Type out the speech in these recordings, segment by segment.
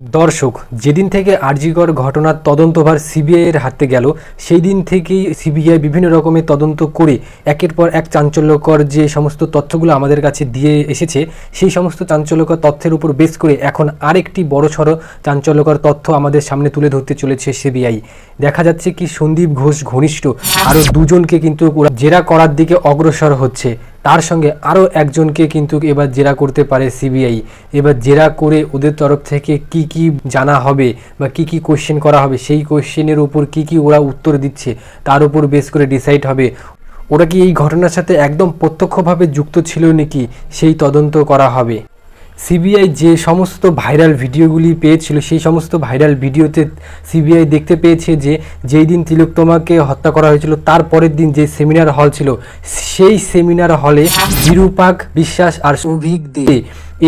দর্শক, যেদিন থেকে আরজিকর ঘটনার তদন্তভার সিবিআইয়ের হাতে গেল সেই দিন থেকেই সিবিআই বিভিন্ন রকমের তদন্ত করে একের পর এক চাঞ্চল্যকর যে সমস্ত তথ্যগুলো আমাদের কাছে দিয়ে এসেছে, সেই সমস্ত চাঞ্চল্যকর তথ্যের উপর বেস করে এখন আরেকটি বড়সড় চাঞ্চল্যকর তথ্য আমাদের সামনে তুলে ধরতে চলেছে সিবিআই। দেখা যাচ্ছে কি সন্দীপ ঘোষ ঘনিষ্ঠ, আরও দুজনকে কিন্তু জেরা করার দিকে অগ্রসর হচ্ছে। তার সঙ্গে আরও একজনকে কিন্তু এবার জেরা করতে পারে সিবিআই। এবার জেরা করে ওদের তরফ থেকে কি কি জানা হবে বা কি কি কোশ্চেন করা হবে, সেই কোশ্চেনের উপর কি কি ওরা উত্তর দিচ্ছে, তার উপর বেস করে ডিসাইড হবে। ওরা কি এই ঘটনার সাথে একদম প্রত্যক্ষভাবে যুক্ত ছিল নাকি, সেই তদন্ত করা হবে। সিবিআই যে সমস্ত ভাইরাল ভিডিওগুলি পেয়েছিল সেই সমস্ত ভাইরাল ভিডিওতে সিবিআই দেখতে পেয়েছে যে যেই দিন তিলোত্তমাকে হত্যা করা হয়েছিল তার পরের দিন যে সেমিনার হল ছিল সেই সেমিনার হলে বিরূপাক বিশ্বাস আর সৌভিক দে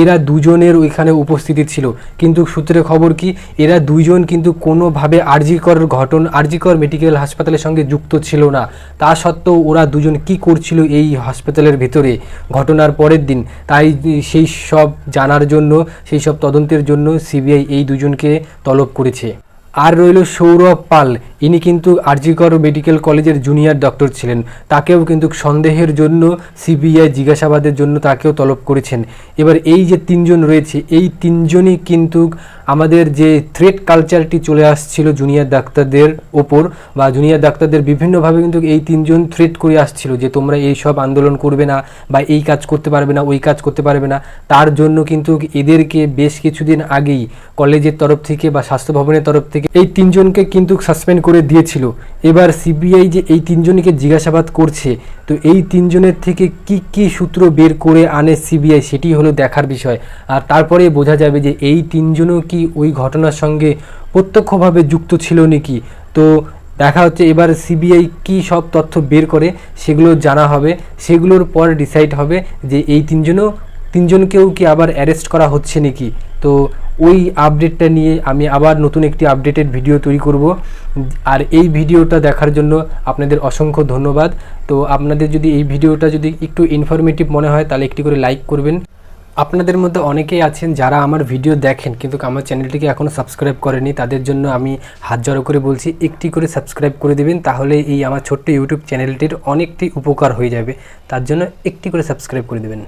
এরা দুজনের ওইখানে উপস্থিতি ছিল। কিন্তু সূত্রে খবর কি, এরা দুইজন কিন্তু কোনোভাবে আরজিকর ঘটন, আরজিকর মেডিকেল হাসপাতালের সঙ্গে যুক্ত ছিল না। তা সত্ত্বেও ওরা দুজন কি করছিল এই হাসপাতালের ভিতরে? ঘটনার পরের দিন, তাই সেই সব জানার জন্য, সেই সব তদন্তের জন্য সিবিআই এই দুজনকে তলব করেছে। আর রইল সৌরভ পাল। ইনি কিন্তু আরজিকর মেডিকেল কলেজের জুনিয়র ডক্টর ছিলেন। তাকেও কিন্তু সন্দেহের জন্য, সিবিআই জিজ্ঞাসাবাদের জন্য তাকেও তলব করেছেন। এবার এই যে তিনজন রয়েছে, এই তিনজনই কিন্তু আমাদের যে থ্রেট কালচারটি চলে আসছিল জুনিয়র ডাক্তারদের ওপর বা জুনিয়র ডাক্তারদের বিভিন্নভাবে কিন্তু এই তিনজন থ্রেট করে আসছিল যে তোমরা এই সব আন্দোলন করবে না বা এই কাজ করতে পারবে না, ওই কাজ করতে পারবে না। তার জন্য কিন্তু এদেরকে বেশ কিছুদিন আগেই কলেজের তরফ থেকে বা স্বাস্থ্য ভবনের তরফ থেকে এই তিনজনকে কিন্তু সাসপেন্ড করে দিয়েছিল। এবার সিবিআই যে এই তিনজনকে জিজ্ঞাসাবাদ করছে, তো এই তিনজনের থেকে কি কি সূত্র বের করে আনে সিবিআই সেটি হলো দেখার বিষয়। আর তারপরে বোঝা যাবে যে এই তিনজনও কি ওই ঘটনার সঙ্গে প্রত্যক্ষভাবে যুক্ত ছিল নাকি। তো দেখা হচ্ছে এবার সিবিআই কি সব তথ্য বের করে সেগুলো জানা হবে, সেগুলোর পর ডিসাইড হবে যে এই তিনজনও তিনজনকেও কি আবার অ্যারেস্ট করা হচ্ছে নাকি? তো ওই আপডেটটা নিয়ে আমি আবার নতুন একটি আপডেটেড ভিডিও তৈরি করব। আর এই ভিডিওটা দেখার জন্য আপনাদের অসংখ্য ধন্যবাদ। তো আপনাদের যদি এই ভিডিওটা যদি একটু ইনফরমেটিভ মনে হয়, তাহলে একটি করে লাইক করবেন। আপনাদের মধ্যে অনেকেই আছেন যারা আমার ভিডিও দেখেন, কিন্তু আমার চ্যানেলটিকে এখনও সাবস্ক্রাইব করেনি, তাদের জন্য আমি হাত জড়ো করে বলছি, একটি করে সাবস্ক্রাইব করে দেবেন, তাহলে এই আমার ছোট্ট ইউটিউব চ্যানেলটির অনেকটি উপকার হয়ে যাবে। তার জন্য একটি করে সাবস্ক্রাইব করে দেবেন।